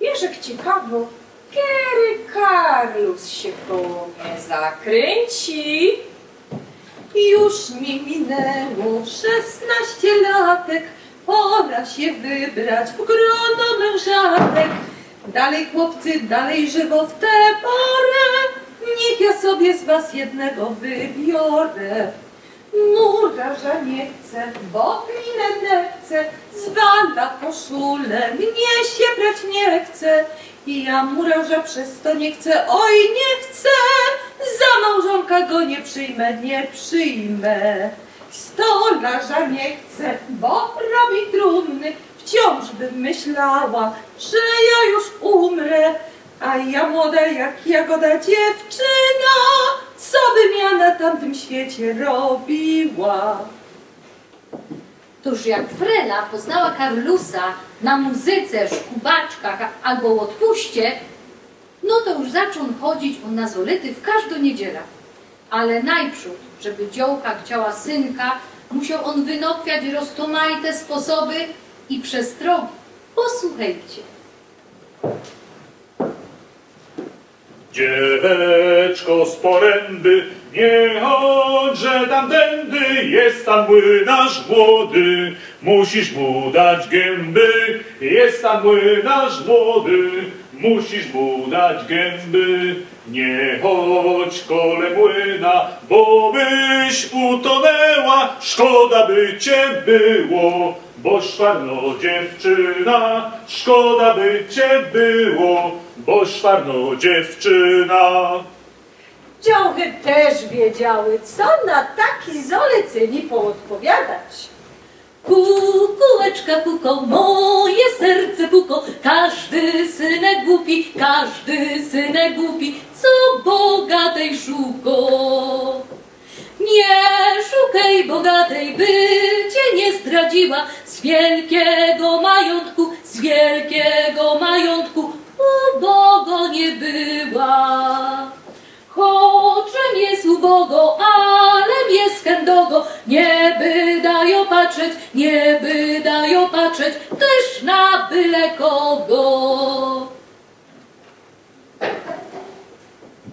Jeżek ciekawo, kiedy Karlus się po mnie zakręci. Już mi minęło szesnaście latek, pora się wybrać w grono mężatek. Dalej chłopcy, dalej żywo w tę porę, niech ja sobie z was jednego wybiorę. Murarza nie chcę, bo klinę nie chcę, zwala koszulę, mnie się brać nie chce. I ja murarza przez to nie chcę, oj nie chcę, za małżonka go nie przyjmę, nie przyjmę. Stolarza nie chcę, bo robi trumny, wciąż bym myślała, że ja już umrę. A ja młoda jak jagoda dziewczyna, co bym ja na tamtym świecie robiła? Toż jak Frela poznała Karlusa na muzyce, szkubaczkach albo odpuście, no to już zaczął chodzić on na zolety w każdą niedzielę. Ale najprzód, żeby dziołka chciała synka, musiał on wynokwiać roztomajte sposoby i przestrogi. Posłuchajcie. Dzieweczko z poręby, nie chodźże tamtędy, jest tam młynarz młody, musisz mu dać gęby, jest tam młynarz młody, musisz mu dać gęby. Nie chodź kole młyna, bo byś utonęła, szkoda by cię było, bo szwarno dziewczyna, szkoda by cię było, bo szwarno dziewczyna. Dziołchy też wiedziały, co na taki zolecyni poodpowiadać. Kukułeczka kuko, moje serce puko, każdy synek głupi, każdy synek głupi, co bogatej szuko. Nie szukaj bogatej, by cię nie zdradziła, z wielkiego majątku, z wielkiego majątku, ubogo nie była. Choczem jest ubogo, ale jest chędogo, nie by dają patrzeć, nie by dają patrzeć, też na byle kogo.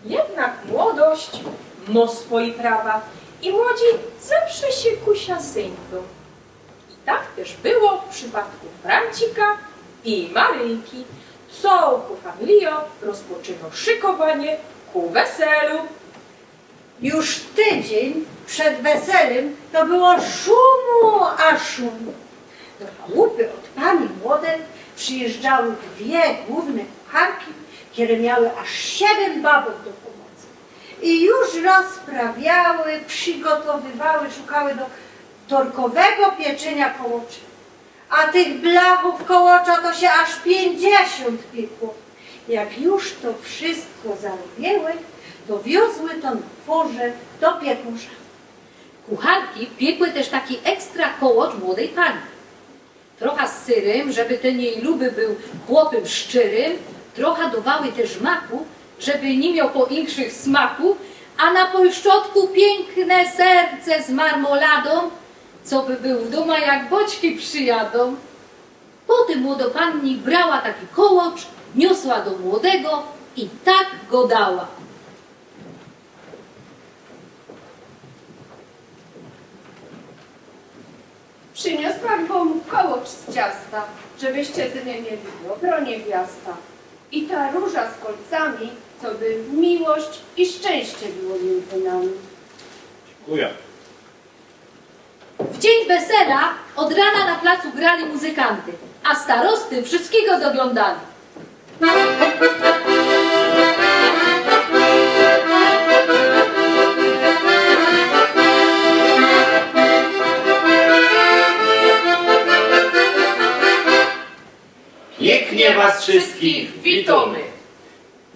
Jednak młodość ma swoje prawa i młodzi zawsze się kusia synką. I tak też było w przypadku Francika i Maryjki. Całku familio rozpoczyno szykowanie ku weselu. Już tydzień przed weselem to było szumu a szum. Do chałupy od pani młodej przyjeżdżały dwie główne kucharki, które miały aż siedem babów do pomocy. I już rozprawiały, przygotowywały, szukały do torkowego pieczenia kołocza. A tych blachów kołocza to się aż pięćdziesiąt piekło. Jak już to wszystko zarobiły, to wiozły to na dworze do piekarza. Kucharki piekły też taki ekstra kołocz młodej pani. Trochę z syrym, żeby ten jej luby był chłopym szczyrym, trochę dowały też maku, żeby nie miał poinkszych smaku, a na polszczotku piękne serce z marmoladą, co by był w domu jak boćki przyjadą. Potem młodopanni brała taki kołocz, niosła do młodego i tak go dała. Przyniosłam wam kołocz z ciasta, żebyście z nim mieli dobro niewiasta. I ta róża z kolcami, co by miłość i szczęście było między nami. Dziękuję. W dzień wesela od rana na placu grali muzykanty, a starosty wszystkiego doglądali. Pięknie was wszystkich witamy.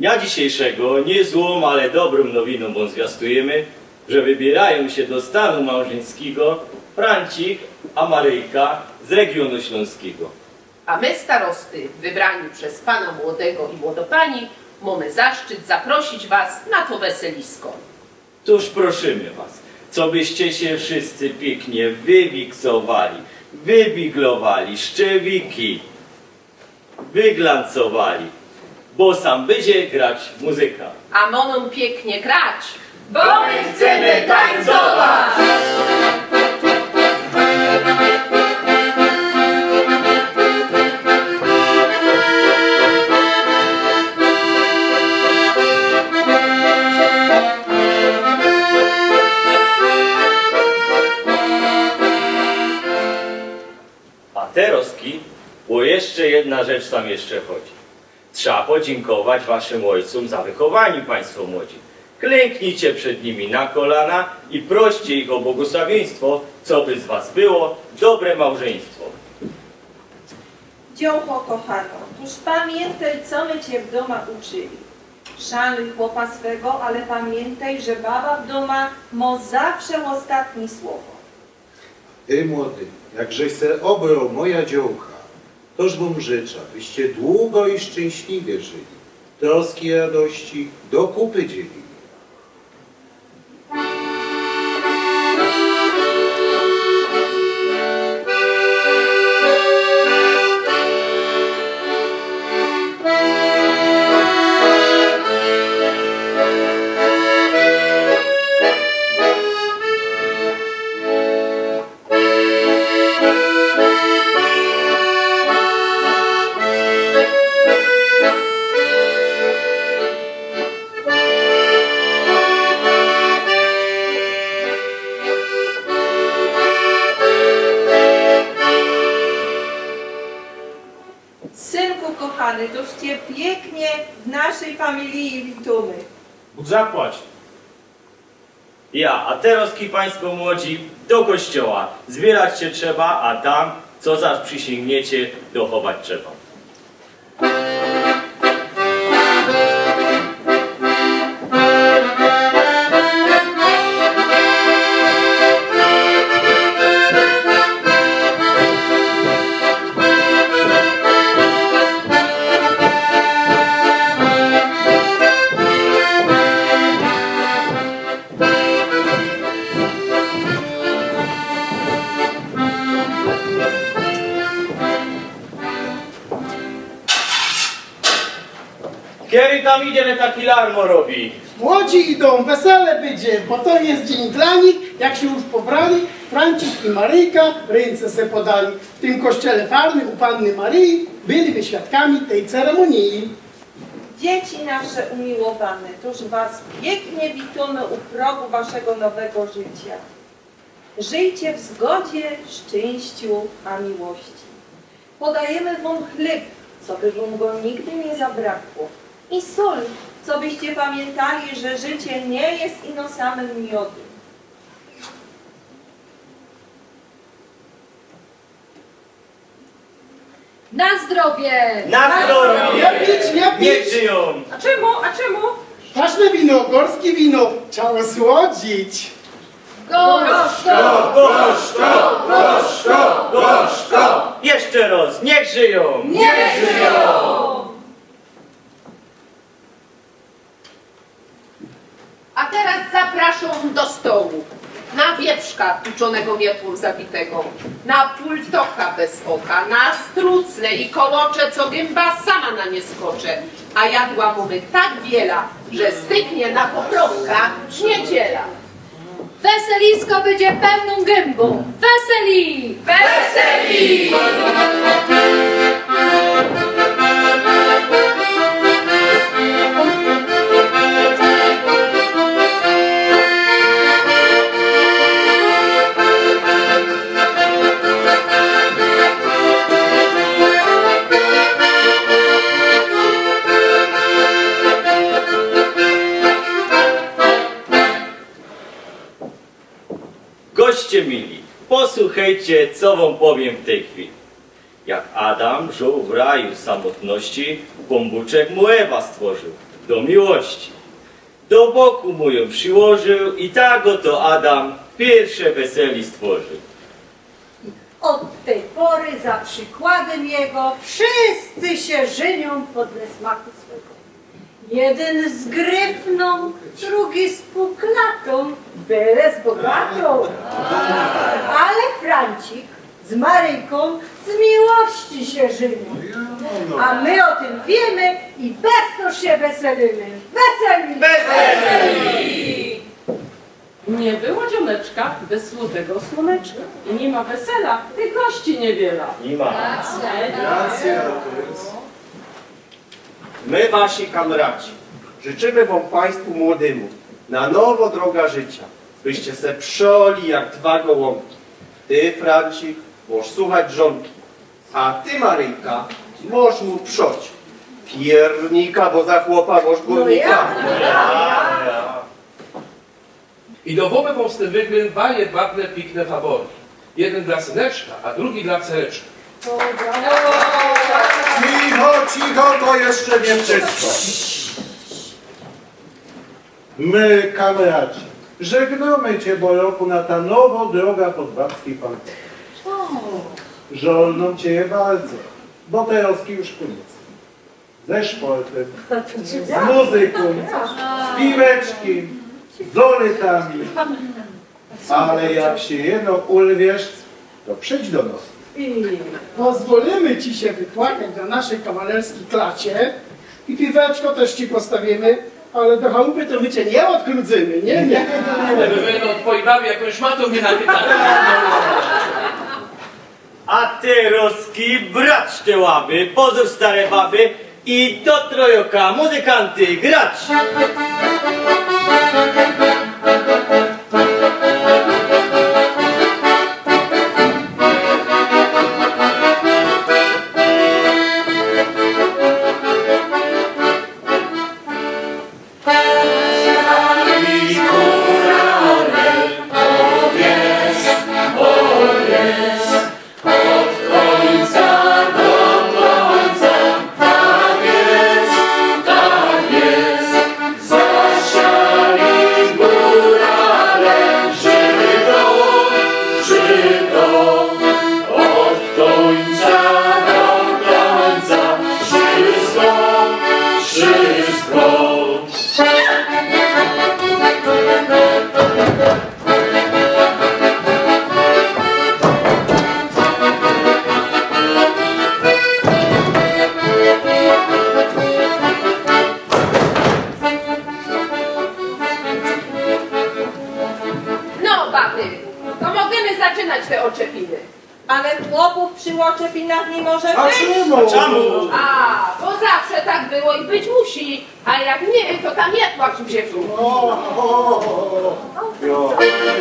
Dnia dzisiejszego nie złą, ale dobrą nowiną wam zwiastujemy, że wybierają się do stanu małżeńskiego Francik a Maryjka z regionu śląskiego. A my starosty, wybrani przez pana młodego i młodopani, mamy zaszczyt zaprosić was na to weselisko. Tuż prosimy was, co byście się wszyscy pięknie wywiksowali, wybiglowali, szczewiki, wyglancowali, bo sam będzie grać muzyka. A moną pięknie grać, Bo my chcemy tańcować! A teroski, bo jeszcze jedna rzecz tam jeszcze chodzi. Trzeba podziękować waszym ojcom za wychowanie państwo młodzi. Klęknijcie przed nimi na kolana i proście ich o błogosławieństwo, co by z was było, dobre małżeństwo. Dziołko kochano, tuż pamiętaj, co my cię w doma uczyli. Szanuj chłopa swego, ale pamiętaj, że baba w doma ma zawsze ostatnie słowo. Ty młody, jakżeś se obrał moja dziołcha, toż wam życzę, byście długo i szczęśliwie żyli, troski i radości do kupy pięknie w naszej familii witamy. Bóg zapłać. Ja, a teroski państwo młodzi, do kościoła. Zbierać się trzeba, a tam, co zaś przysięgniecie, dochować trzeba. Kiedy tam idzie, taki larmo robi? Młodzi idą, wesele będzie, bo to jest dzień dla nich, jak się już pobrali, Franciszek i Maryjka ręce se podali. W tym kościele farnym u Panny Maryi byliby świadkami tej ceremonii. Dzieci nasze umiłowane, toż was pięknie witamy u progu waszego nowego życia. Żyjcie w zgodzie, szczęściu, a miłości. Podajemy wam chleb, co by wam go nigdy nie zabrakło. I sól, co byście pamiętali, że życie nie jest ino samym miodem. Na zdrowie! Na zdrowie! Nie pić, nie pić. Żyją! A czemu, a czemu? Kwaśne wino, gorskie wino, trzeba słodzić. Gorzko! Gorzko, gorzko, gorzko! Jeszcze raz, niech żyją! Niech żyją! A teraz zapraszam do stołu. Na wieprzka tuczonego miotłą zabitego, na pultoka bez oka, na strucle i kołocze, co gęba sama na nie skocze. A jadła mamy tak wiela, że styknie na pokrowka niedziela. Weselisko będzie pełną gębą. Weseli! Weseli! Posłuchajcie, co wam powiem w tej chwili. Jak Adam żył w raju samotności, pombuczek mu Ewa stworzył do miłości. Do boku mu ją przyłożył i tak oto Adam pierwsze weseli stworzył. Od tej pory za przykładem jego wszyscy się żynią podle smaku swego. Jeden z gryfną, drugi z puklatą, byle z bogatą. Ale Francik z Maryjką z miłości się żyją. A my o tym wiemy i beztoż się weselimy. Weseli! Nie było ziomeczka bez złotego słoneczka. I nie ma wesela, tych gości niewiele. Nie ma. Racja to. My, wasi kamraci, życzymy wam państwu młodemu na nowo droga życia, byście se przoli jak dwa gołąbki. Ty, Francik, możesz słuchać żonki, a ty, Maryjka, możesz mu przoć. Piernika, bo za chłopa możesz górnika. I do głowy wam z tym wyglyn dwa jedwabne, pikne fawory. Jeden dla syneczka, a drugi dla cereczka. Cicho, cicho, to jeszcze nie wszystko. My, kamraci, żegnamy Cię, bo roku na ta nowo droga pod babski pan. Żolną Cię bardzo, bo teraz już koniec. Ze szportem, z muzyką, z piweczkiem, z orytami. Ale jak się jedno ulwiesz, to przyjdź do nas. I pozwolimy ci się wypłakać na naszej kawalerskiej klacie i piweczko też ci postawimy, ale do chałupy to my cię nie odkródzymy, nie? Nie. Gdyby my no twojej baby jakąś szmatą nie nachytali. A ty, Roski, brać te łaby, pozór stare baby i do trojoka, muzykanty, grać!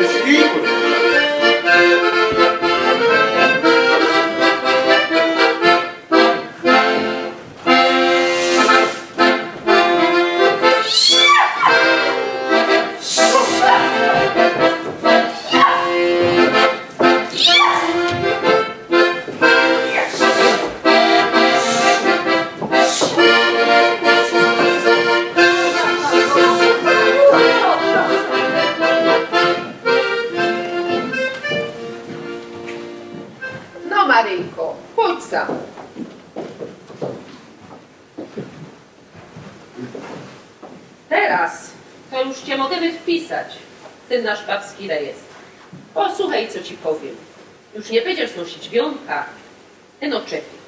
dos ricos. Teraz to już cię możemy wpisać w ten nasz babski rejestr. Posłuchaj, co ci powiem. Już nie będziesz nosić wiąka, ten oczepiec.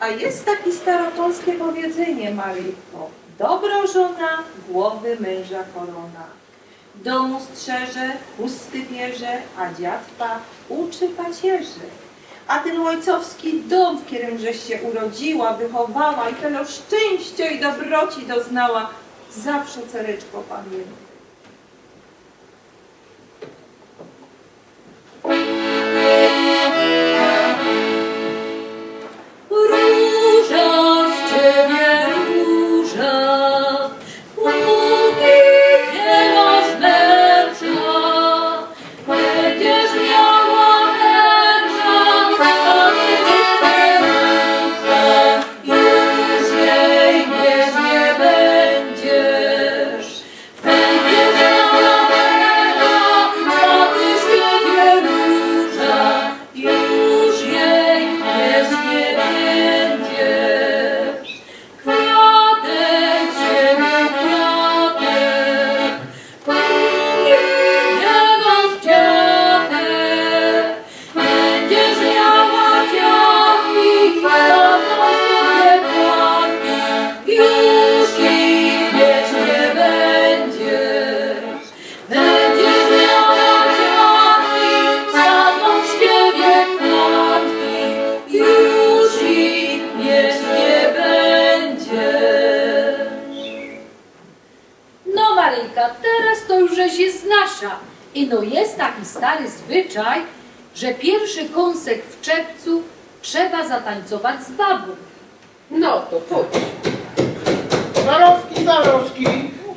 A jest takie staropolskie powiedzenie, Maryjko. Dobra żona, głowy męża korona. Domu strzeże, chusty bierze, a dziadka uczy pacierzy. A ten ojcowski dom, w którym żeś się urodziła, wychowała i tyle szczęścia i dobroci doznała, zawsze cereczko pamięta. Trzeba zatańcować z babą. No to chodź. Zarowski, Zarowski,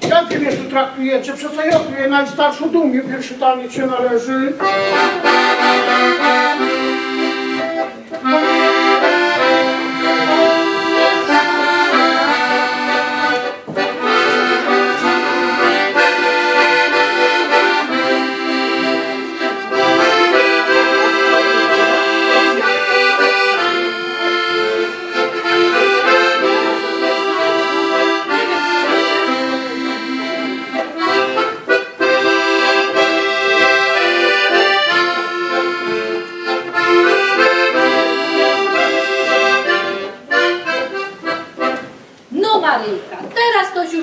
jak wy mnie tu traktujecie? Tu je najstarszą dumie, pierwszy taniec się należy.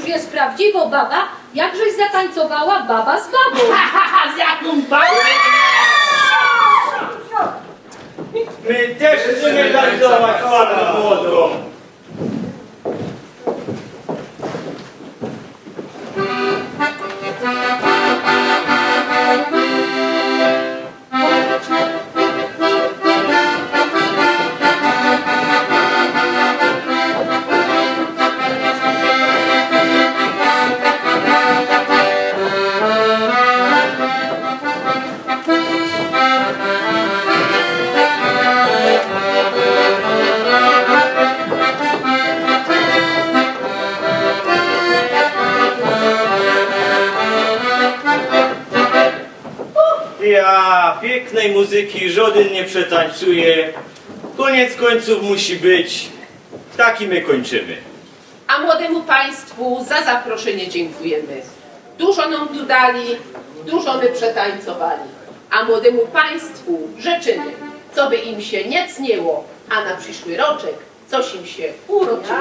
Już jest prawdziwa baba, jakżeś zatańcowała baba z babą. z jaką? My też chcemy realizować ładną młodą. Pięknej muzyki żaden nie przetańcuje. Koniec końców musi być. Taki my kończymy. A młodemu państwu za zaproszenie dziękujemy. Dużo nam tu dali, dużo my przetańcowali. A młodemu państwu życzymy, co by im się nie cniło, a na przyszły roczek coś im się urodziło.